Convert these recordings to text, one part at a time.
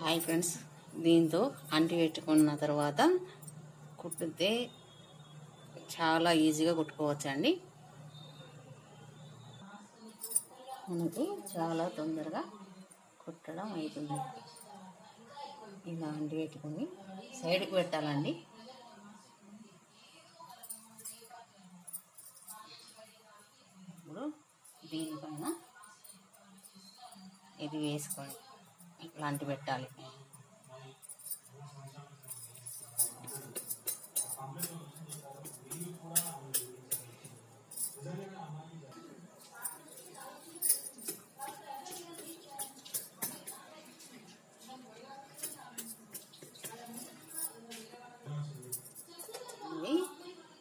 Hi friends. దీంతో అంటి పెట్టుకున్న తర్వాత కుట్టితే చాలా ఈజీగా కుట్టుకోవచ్చండి. మనకి చాలా తొందరగా కుట్టడం అవుతుంది. ఇలా అంటి పెట్టుకొని సైడ్కి పెట్టాలండి. ఇప్పుడు దీనిపైన ఇది వేసుకోండి. ఇట్లాంటి పెట్టాలి.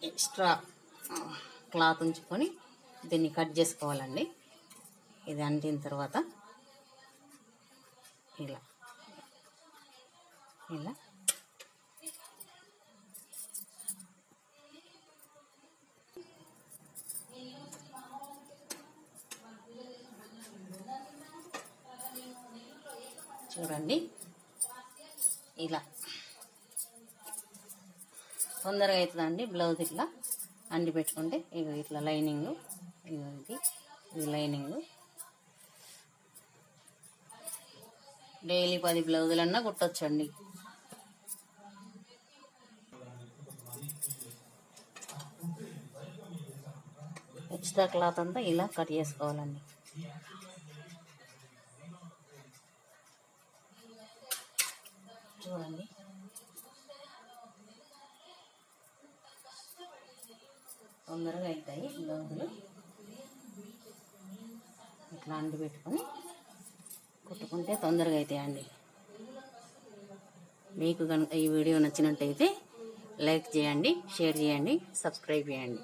ఎక్స్ట్రా క్లాత్ ఉంచుకొని దీన్ని కట్ చేసుకోవాలండి. ఇది అంటిన తర్వాత ఇలా. ఇలా. చూడండి. ఇలా. తొందరగా అవుతుందండి బ్లౌజ్ ఇట్లా అండి పెట్టుకుంటే ఇగో ఇట్లా లైనింగ్ ఇగో ఇది ఇది లైనింగ్. డైలీ పది బ్లౌజులన్నా కుట్టొచ్చండి. ఎక్స్ట్రా క్లాత్ అంతా ఇలా కట్ చేసుకోవాలండి. చూడండి. తొందరగా అవుతాయి బ్లౌజులు. ఇట్లా అండి పెట్టుకొని కుట్టుకుంటే తొందరగా అవుతాయండి మీకు కనుక ఈ వీడియో నచ్చినట్టయితే లైక్ చేయండి షేర్ చేయండి సబ్స్క్రైబ్ చేయండి.